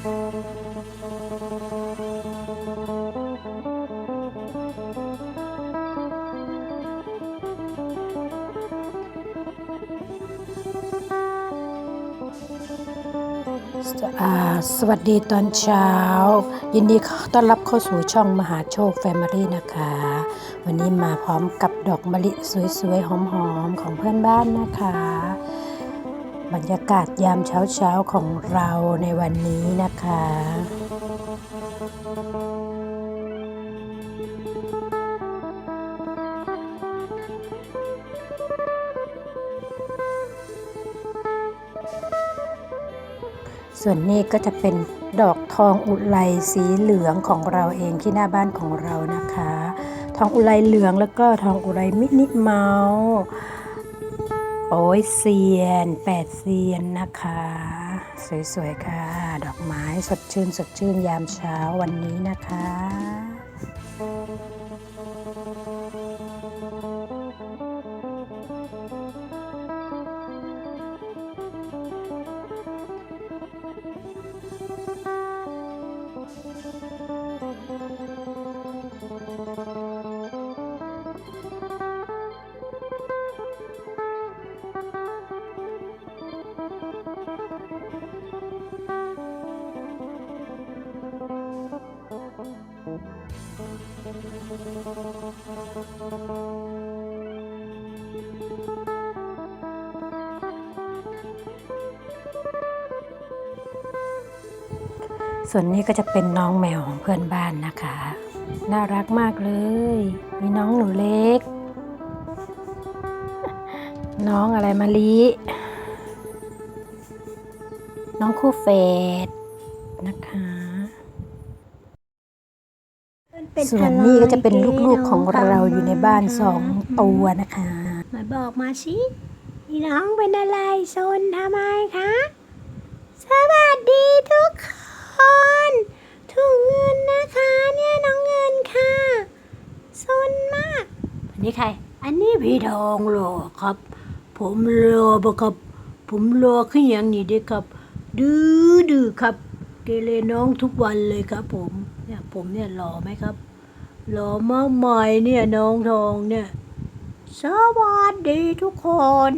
สวัสดีตอนเช้า ยินดีต้อนรับเข้าสู่ช่องมหาโชคแฟมิลี่นะคะ วันนี้มาพร้อมกับดอกมะลิสวยๆ หอมๆ ของเพื่อนบ้านนะคะ บรรยากาศยามเช้าๆของเราในวันนี้นะคะ ส่วนนี้ก็จะเป็นดอกทองอุไรสีเหลืองของเราเองที่หน้าบ้านของเรานะคะ ทองอุไรเหลืองแล้วก็ทองอุไรมินิเมาส์ โอ้ยเซียนแปดเซียนนะคะ สวยๆค่ะ ดอกไม้สดชื่นสดชื่นยามเช้าวันนี้นะคะ ส่วนนี้ก็จะเป็นน้องแมวของเพื่อนบ้านนะคะ น่ารักมากเลย มีน้องหนูเล็ก น้องอะไรมาลิน้องคู่เฟดนะคะ ส่วนนี้ก็จะเป็นลูกๆของเราอยู่ในบ้านสองตัวนะคะมาบอกมาสินี่น้องเป็นอะไรโซนทำไมคะ สวัสดีทุกคนถุงเงินนะคะเนี่ยน้องเงินค่ะโซนมากอันนี้ใคร อันนี้พี่ทองหล่อครับ ผมรอปะครับ ผมรอขึ้นอย่างนี้ด้วยครับ ดื้อดื้อครับเกเรน้องทุกวันเลยครับผม เนี่ยผมเนี่ยหล่อไหมครับ หล่อมากมายเนี่ยน้องทองเนี่ย สวัสดีทุกคน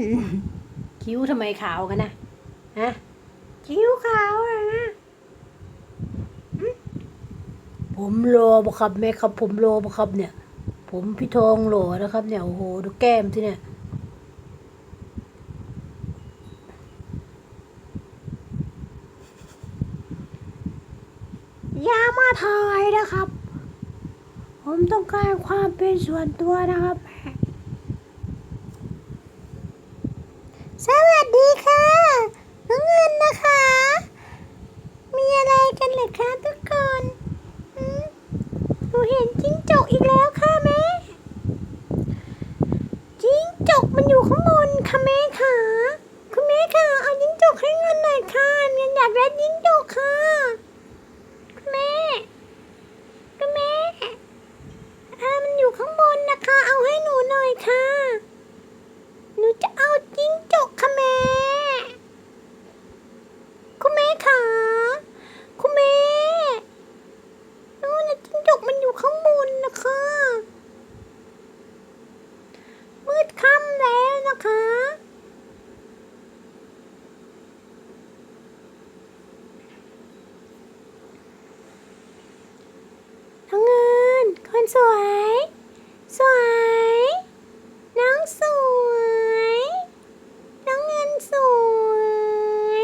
คิ้วทำไมขาวกันนะฮะคิ้วขาวอะนะหึผมโลบครับแม่ครับ ผมโลบครับเนี่ย ผมพี่ทองโหลนะครับเนี่ยโอ้โหดูแก้มที่เนี่ยอย่ามาถ่ายนะครับ ผมต้องการความเป็นส่วนตัวนะครับแม่สวัสดีค่ะน้องเงินนะคะ มีอะไรกันเหรอคะทุกคนหืมหนูเห็นจิ้งจกอีกแล้วค่ะแม่จิ้งจกมันอยู่ข้างบนค่ะแม่ค่ะคุณแม่ค่ะเอาจิ้งจกให้เงินหน่อยค่ะเงินอยากได้จิ้งจกค่ะคุณแม่คุณแม่อ่ามันอยู่ข้างบนนะคะ เอาให้หนูหน่อยค่ะ หนูจะเอาจิ้งจกค่ะแม่ คุณแม่คะคุณแม่นู่นนะจิ้งจกมันอยู่ข้างบนนะคะ มืดค่ำแล้วนะคะ น้องเงิน คนสวย สวย น้องสวย น้องเงินสวย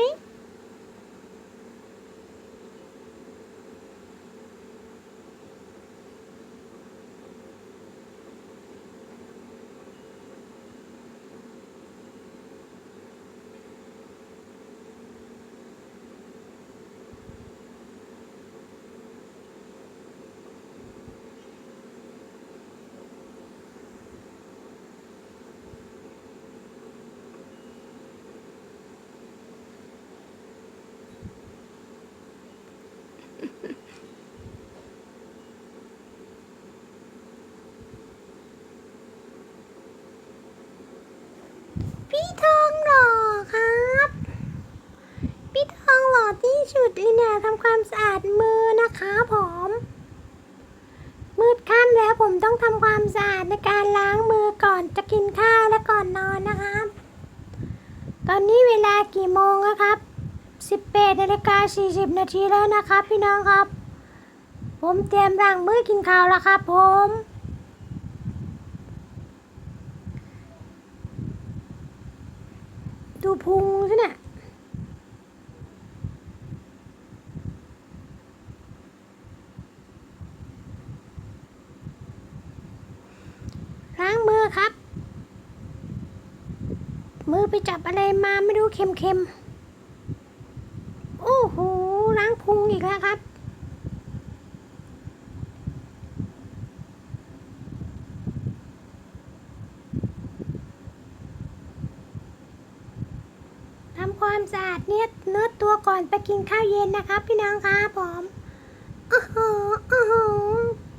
พี่ทองหล่อครับพี่ทองหล่อที่สุดเลยเนี่ยทำความสะอาดมือนะคะผมมืดค่ำแล้วผมต้องทำความสะอาดในการล้างมือก่อนจะกินข้าวและก่อนนอนนะครับ ตอนนี้เวลากี่โมงแล้วครับ 18นาฬิกา40 นาทีแล้วนะครับ พี่น้องครับ ผมเตรียมล้างมือกินข้าวแล้วครับผม ดูพุงสิเนี่ย ล้างมือครับ มือไปจับอะไรมาไม่รู้เค็มๆ โอ้โหล้างพุงอีกแล้วครับ ทำความสะอาดเนื้อเนื้อตัวก่อนไปกินข้าวเย็นนะครับพี่น้องครับผมอ้โหอ้โห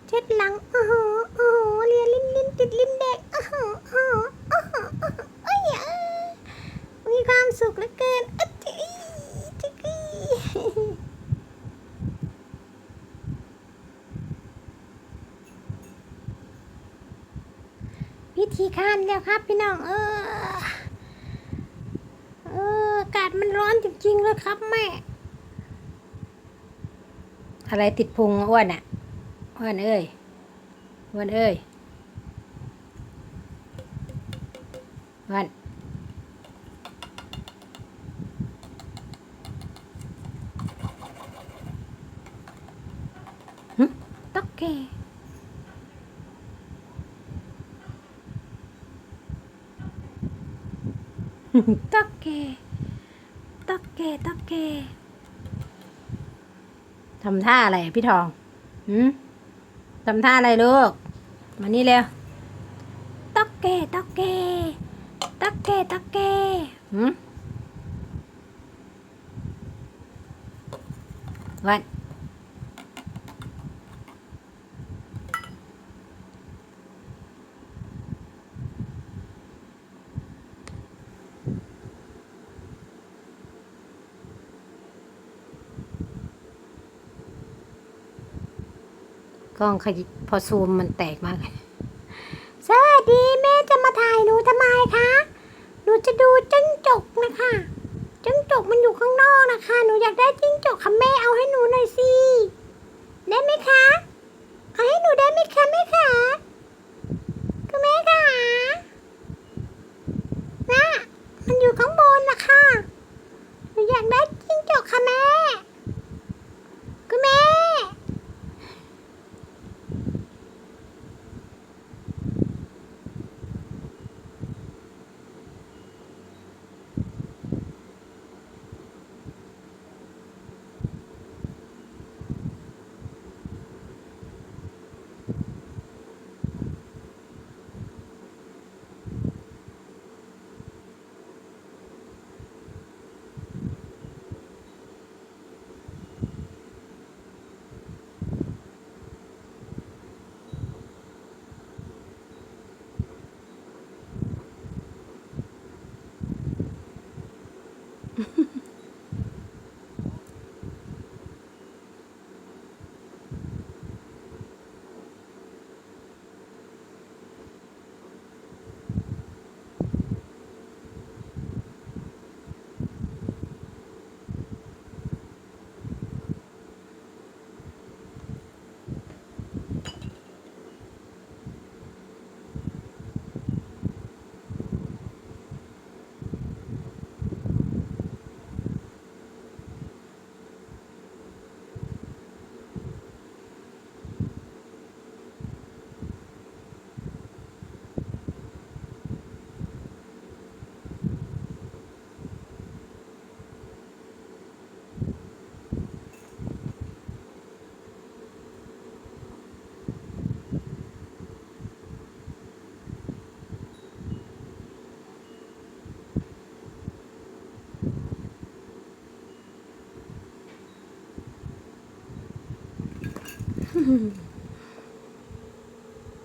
เช็ดหลังอ้โหอ้โหเลียลิ้นลิ้นติดลิ้นแดงอ้โหอ้โหอ้โหอ้โหเอ้ยอะมีความสุขเหลือเกินอะจิจิกย วิธีการแล้วครับพี่น้อง เออ เอออากาศมันร้อนจริงๆเลยครับแม่ อะไรติดพุงอ้วนอะ อ้วนเอ้ย อ้วนเอ้ย อ้วนต๊อกแก ต๊อกแกต๊อกแกต๊อกแกทำท่าอะไรอะพี่ทองหืมทำท่าอะไรลูก มานี่เร็วต๊อกแกต๊อกแกต๊อกแกต๊อกแกหืมวัน กล้องขยิพอซูมมันแตกมาก สวัสดีแม่จะมาถ่ายหนูทำไมคะ หนูจะดูจิ้งจกนะคะจิ้งจกมันอยู่ข้างนอกนะคะ หนูอยากได้จิ้งจกค่ะแม่เอาให้หนูหน่อยสิ ได้ไหมคะ เอาให้หนูได้ไหมคะแม่คะ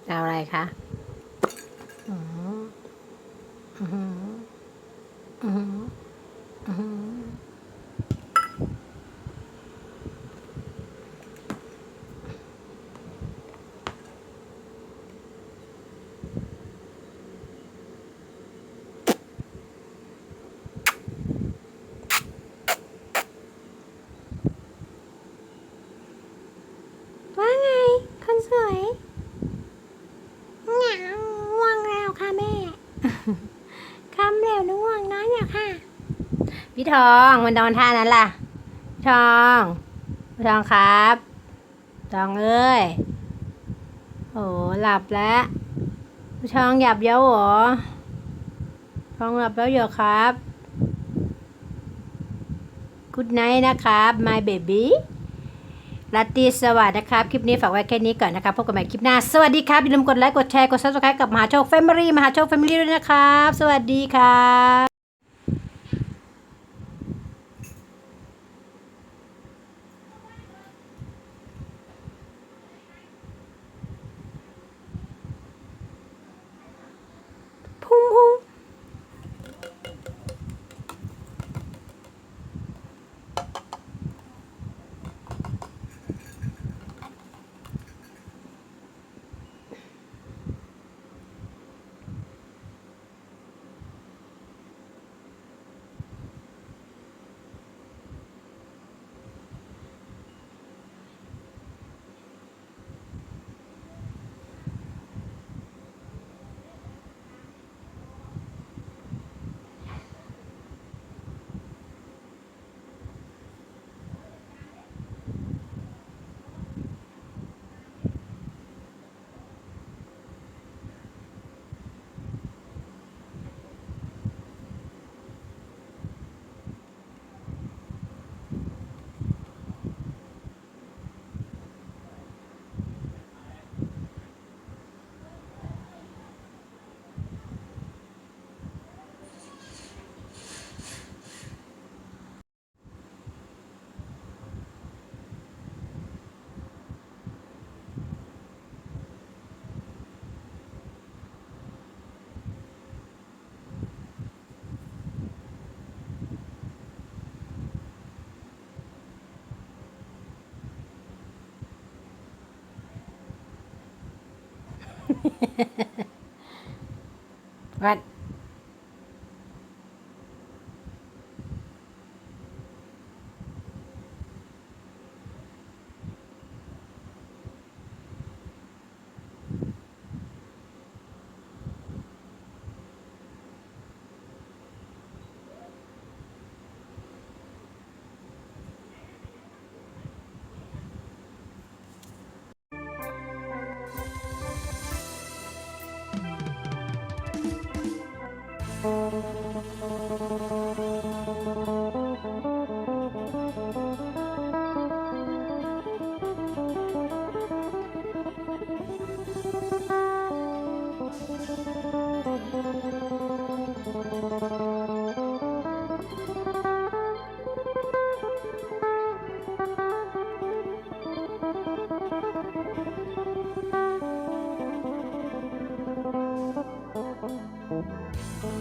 เอาอะไรคะอืมอืมอืมอืม สวยเหงาง่วงแล้วค่ะแม่คำเร็วนึกง่วงน้อยเนี่ยค่ะ พี่ทองมันนอนท่านั้นล่ะพี่ทองพี่ทองครับทองเอ้ยโอ้หลับแล้วพี่ทองหยับเย้าเหรอทองหลับแล้วเหรอครับกุดไนท์นะครับ my baby ลาตรีสวัสดีนะครับ คลิปนี้ฝากไว้แค่นี้ก่อนนะครับพบกันใหม่คลิปหน้า สวัสดีครับอย่าลืมกดไลค์กดแชร์กดซับสไครต์กับมหาโชคแฟมิลี่มหาโชคแฟมิลี่ด้วยนะครับ สวัสดีครับ พุ่งพุ่ง วัด Thank you.